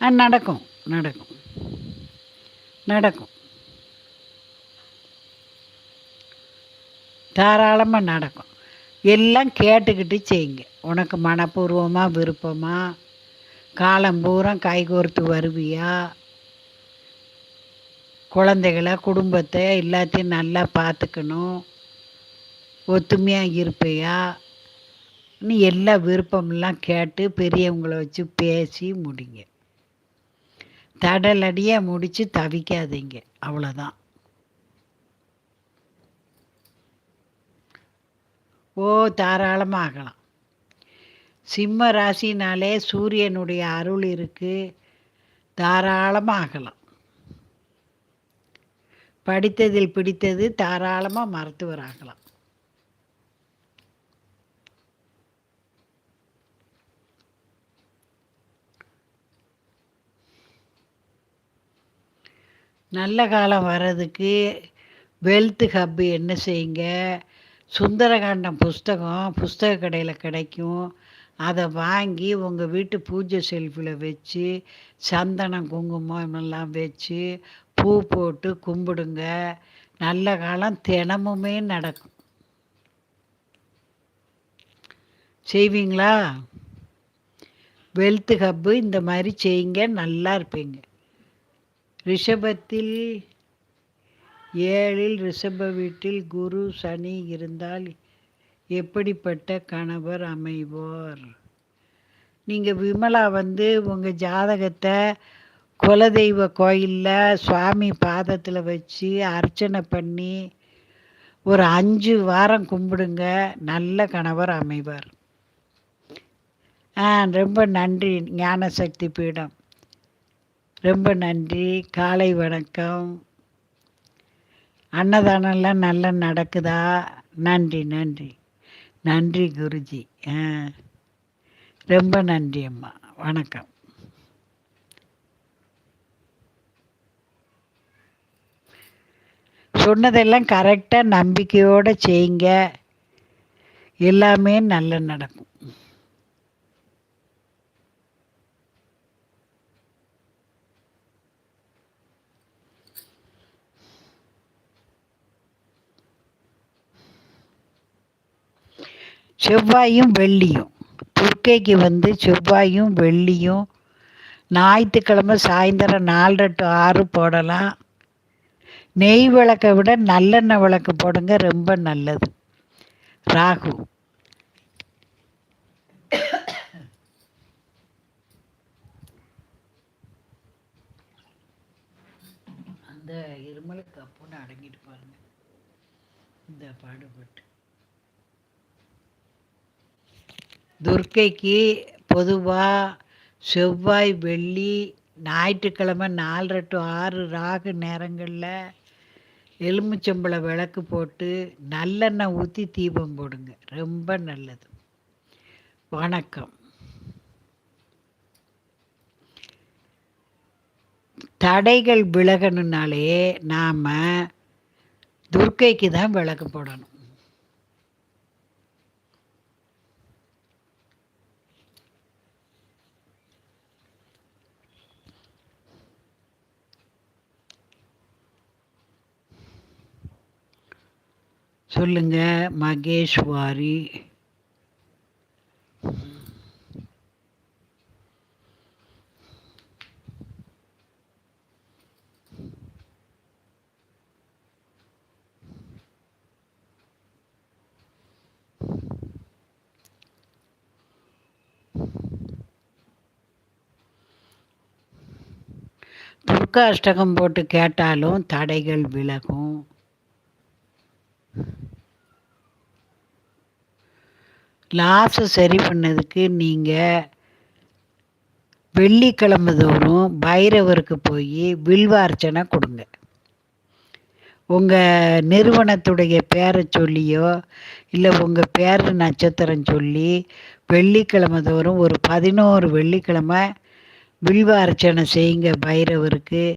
நடக்கும் நடக்கும். நடக்கும். தாராளமாக நடக்கும். எல்லாம் கேட்டுக்கிட்டு செய்யுங்க. உனக்கு மனப்பூர்வமாக விருப்பமாக காலம் பூரா கைகோர்த்து வருவியா? குழந்தைகளை குடும்பத்தை எல்லாத்தையும் நல்லா பார்த்துக்கணும். ஒத்துமையாக இருப்பையா? நீ எல்லா விருப்பமெல்லாம் கேட்டு பெரியவங்களை வச்சு பேசி முடிங்க. தடலடியாக முடித்து தவிக்காதீங்க. அவ்வளோதான் ஓ தாராளமாக ஆகலாம் சிம்ம ராசினாலே சூரியனுடைய அருள் இருக்குது தாராளமாக ஆகலாம் படித்ததில் பிடித்தது தாராளமாக மருத்துவர் நல்ல காலம் வர்றதுக்கு வெல்த் ஹப்பு என்ன செய்யுங்க? சுந்தரகாண்டம் புஸ்தகம் புஸ்தக கடையில் கிடைக்கும். அதை வாங்கி உங்கள் வீட்டு பூஜை செல்ஃபில் வச்சு சந்தனம் குங்குமம் எல்லாம் வச்சு பூ போட்டு கும்பிடுங்க. நல்ல காலம் தினமுமே நடக்கும். செய்வீங்களா? வெல்த் ஹப்பு இந்த மாதிரி செய்யுங்க நல்லா இருப்பீங்க. ரிஷபத்தில் ஏழில் ரிஷப வீட்டில் குரு சனி இருந்தால் எப்படிப்பட்ட கணவர் அமைவோர்? நீங்கள் விமலா வந்து உங்கள் ஜாதகத்தை குலதெய்வ கோயிலில் சுவாமி பாதத்தில் வச்சு அர்ச்சனை பண்ணி ஒரு அஞ்சு வாரம் கும்பிடுங்க. நல்ல கணவர் அமைவார். ஆ ரொம்ப நன்றி. ஞானசக்தி பீடம். ரொம்ப நன்றி. காலை வணக்கம். அன்னதானம்லாம் நல்லா நடக்குதா? நன்றி நன்றி. நன்றி குருஜி. ஆ. ரொம்ப நன்றி அம்மா. வணக்கம். சொன்னதெல்லாம் கரெக்டாக நம்பிக்கையோடு செய்யுங்க. எல்லாமே நல்ல நடக்கும். செவ்வாயும் வெள்ளியும். துர்க்கைக்கு வந்து செவ்வாயும் வெள்ளியும். ஞாயிற்றுக்கிழமை சாயந்தரம் நாலு டு ஆறு போடலாம். நெய் விளக்கை விட நல்லெண்ணெய் விளக்கு போடுங்க ரொம்ப நல்லது. ராகு. அந்த இருமலுக்கு அப்போன்னு அடங்கிட்டு பாருங்க. இந்த பாடுபட்டு துர்க்கைக்கு பொதுவாக செவ்வாய் வெள்ளி ஞாயிற்றுக்கிழமை நாலரை டு ஆறு ராகு நேரங்களில் எலுமிச்சம்பழ விளக்கு போட்டு நல்லெண்ணெய் ஊற்றி தீபம் போடுங்க. ரொம்ப நல்லது. வணக்கம். தடைகள் விலகணுனாலே நாம் துர்க்கைக்கு தான் விளக்கு போடணும். சொல்லுங்க மகேஷ்வாரி. துர்காஷ்டகம் போட்டு கேட்டாலும் தடைகள் விலகும். லாஸை சரி பண்ணதுக்கு நீங்கள் வெள்ளிக்கிழமை தோறும் பைரவருக்கு போய் வில்வார்ச்சனை கொடுங்க. உங்கள் நிறுவனத்துடைய பேரை சொல்லியோ இல்லை உங்கள் பேர் நட்சத்திரம் சொல்லி வெள்ளிக்கிழமை தோறும் ஒரு பதினோரு வெள்ளிக்கிழமை வில்வார்ச்சனை செய்யுங்க பைரவருக்கு.